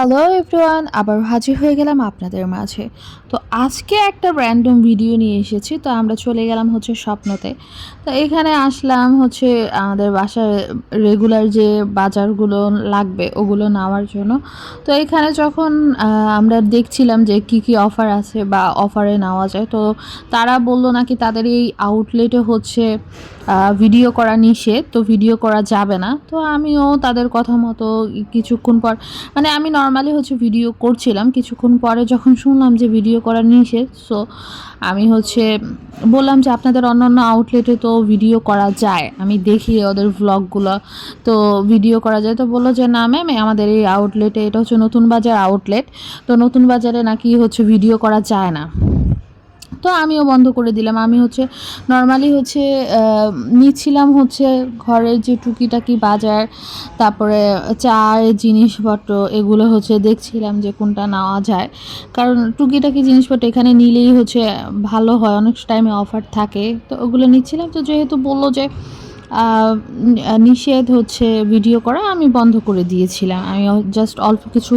Hello everyone আবার হাজির হয়ে গেলাম আপনাদের মাঝে। তো আজকে একটা র্যান্ডম ভিডিও নিয়ে এসেছি। তো আমরা চলে গেলাম হচ্ছে স্বপ্নতে। তো এখানে আসলাম হচ্ছে আমাদের বাসায় রেগুলার যে বাজারগুলো লাগবে, ওগুলো নেওয়ার জন্য। তো এখানে যখন আমরা দেখছিলাম যে কি কি অফার আছে বা অফারে নেওয়া যায়, তো তারা বলল নাকি তাদের এই আউটলেটে হচ্ছে ভিডিও করা নিষেধ। তো ভিডিও করা যাবে না। তো আমিও তাদের কথা মতো কিছুক্ষণ পর মানে আমি নর্মালি হচ্ছে ভিডিও করছিলাম। কিছুক্ষণ পরে যখন শুনলাম যে ভিডিও করা নিষেধ সো আমি হচ্ছে বললাম যে আপনাদের অন্য অন্য আউটলেটে তো ভিডিও করা যায়। আমি দেখি ওদের ভ্লগগুলো তো ভিডিও করা যায়। তো বলল যে, না ম্যাম আমাদের এই আউটলেটে এটা হচ্ছে নতুন বাজার আউটলেট তো নতুন বাজারে নাকি হচ্ছে ভিডিও করা যায় না। তো আমিও বন্ধ করে দিলাম। আমি হচ্ছে নর্মালি হচ্ছে নিচ্ছিলাম হচ্ছে ঘরের যে টুকিটাকি বাজার, তারপরে চায়ের জিনিসপত্র, এগুলো হচ্ছে দেখছিলাম যে কোনটা নেওয়া যায়। কারণ টুকিটাকি জিনিসপত্র এখানে নিলেই হচ্ছে ভালো হয়, অনেক টাইমে অফার থাকে। তো ওগুলো নিচ্ছিলাম। তো যেহেতু বলল যে নিষেধ হচ্ছে ভিডিও করা, আমি বন্ধ করে দিয়েছিলাম। আমি জাস্ট অল্প কিছু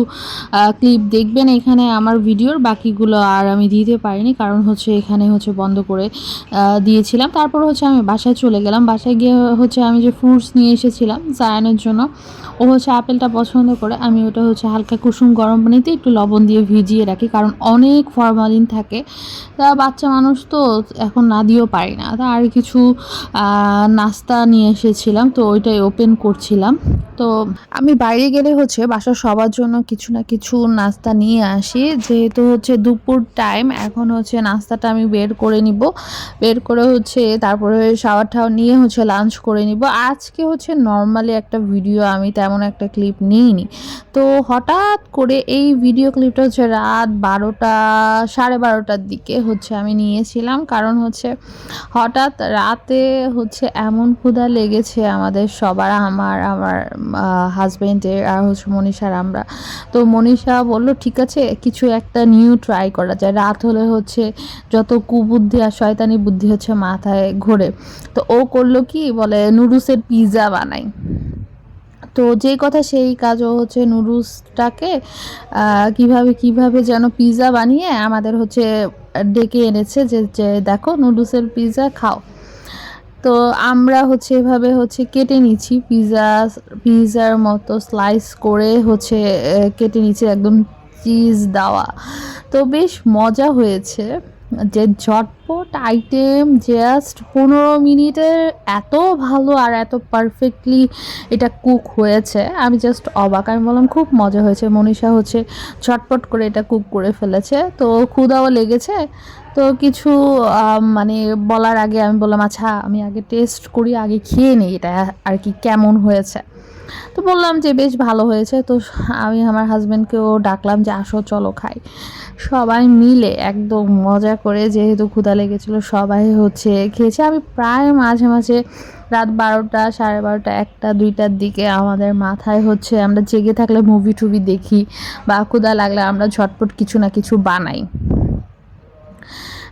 ক্লিপ দেখবেন এখানে আমার ভিডিওর বাকিগুলো আর আমি দিতে পারিনি, কারণ হচ্ছে এখানে হচ্ছে বন্ধ করে দিয়েছিলাম। তারপর হচ্ছে আমি বাসায় চলে গেলাম। বাসায় গিয়ে হচ্ছে আমি যে ফ্রুটস নিয়ে এসেছিলাম জায়ানের জন্য, ও হচ্ছে আপেলটা পছন্দ করে, আমি ওটা হচ্ছে হালকা কুসুম গরম পানিতে একটু লবণ দিয়ে ভিজিয়ে রাখি, কারণ অনেক ফরমালিন থাকে। তা বাচ্চা মানুষ তো এখন না দিয়েও পারি না। তা আর কিছু নাস্তা নিয়ে এসেছিলাম, তো ওইটাই ওপেন করছিলাম। তো আমি বাইরে গেলে হচ্ছে বাসার সবার জন্য কিছু না কিছু নাস্তা নিয়ে আসি। যেহেতু হচ্ছে দুপুর টাইম এখন হচ্ছে নাস্তাটা আমি বের করে নিব। বের করে হচ্ছে তারপরে শাওয়ার টাওয়ার নিয়ে হচ্ছে লাঞ্চ করে নিব। আজকে হচ্ছে নর্মালি একটা ভিডিও আমি তেমন একটা ক্লিপ নিইনি। তো হঠাৎ করে এই ভিডিও ক্লিপটা হচ্ছে রাত বারোটা, সাড়ে বারোটার দিকে হচ্ছে আমি নিয়েছিলাম। কারণ হচ্ছে হঠাৎ রাতে হচ্ছে এমন ক্ষুধা লেগেছে আমাদের সবার আমার আমার হাজব্যান্ডের আর হচ্ছে মনীষার আমরা। তো মনীষা বলল ঠিক আছে কিছু একটা নিউ ট্রাই করা যায়। রাত হলে হচ্ছে যত কুবুদ্ধি আর শয়তানি বুদ্ধি হচ্ছে মাথায় ঘোরে। তো ও করল কি বলে নুডুসের পিৎজা বানাই। তো যে কথা সেই কাজ ও হচ্ছে নুডলসটাকে আহ, কীভাবে কীভাবে যেন পিৎজা বানিয়ে আমাদের হচ্ছে ডেকে এনেছে যে দেখো নুডলসের পিৎজা খাও। তো আমরা হচ্ছে এভাবে হচ্ছে কেটে নিচ্ছি পিজা, পিজার মতো স্লাইস করে হচ্ছে কেটে নিচ্ছি একদম চিজ দেওয়া। তো বেশ মজা হয়েছে। যে ঝটপট আইটেম জাস্ট পনেরো মিনিটের এত ভালো আর এত পারফেক্টলি এটা কুক হয়েছে। আমি জাস্ট অবাক, আমি বললাম, খুব মজা হয়েছে। মনীষা হচ্ছে ঝটপট করে এটা কুক করে ফেলেছে। তো ক্ষুদাও লেগেছে। তো কিছু মানে বলার আগে আমি বললাম আচ্ছা আমি আগে টেস্ট করি, আগে খেয়ে নিই এটা, আর কি কেমন হয়েছে? তো বললাম যে বেশ ভালো হয়েছে। তো আমি আমার হাজব্যান্ডকেও ডাকলাম যে আসো, চলো খাই। সবাই মিলে একদম মজা করে যেহেতু ক্ষুধা লেগেছিলো, সবাই হচ্ছে খেয়েছে। আমি প্রায় মাঝে মাঝে রাত বারোটা, সাড়ে বারোটা, একটা, দুইটার দিকে আমাদের মাথায় হচ্ছে আমরা জেগে থাকলে মুভি টুভি দেখি বা ক্ষুধা লাগলে আমরা ঝটপট কিছু না কিছু বানাই।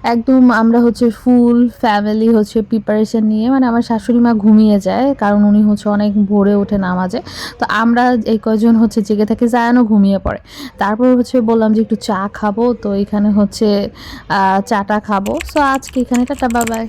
একদম আমরা হচ্ছে ফুল ফ্যামিলি হচ্ছে প্রিপারেশন নিয়ে মানে আমার শাশুড়ি মা ঘুমিয়ে যায়, কারণ উনি হচ্ছে অনেক ভোরে ওঠে নামাজে। তো আমরা এই কয়জন হচ্ছে জেগে থাকি জায়ানো ঘুমিয়ে পড়ে। তারপর হচ্ছে বললাম যে একটু চা খাব, তো এখানে হচ্ছে চাটা খাব। সো আজকে এখানে টাটা বাবাই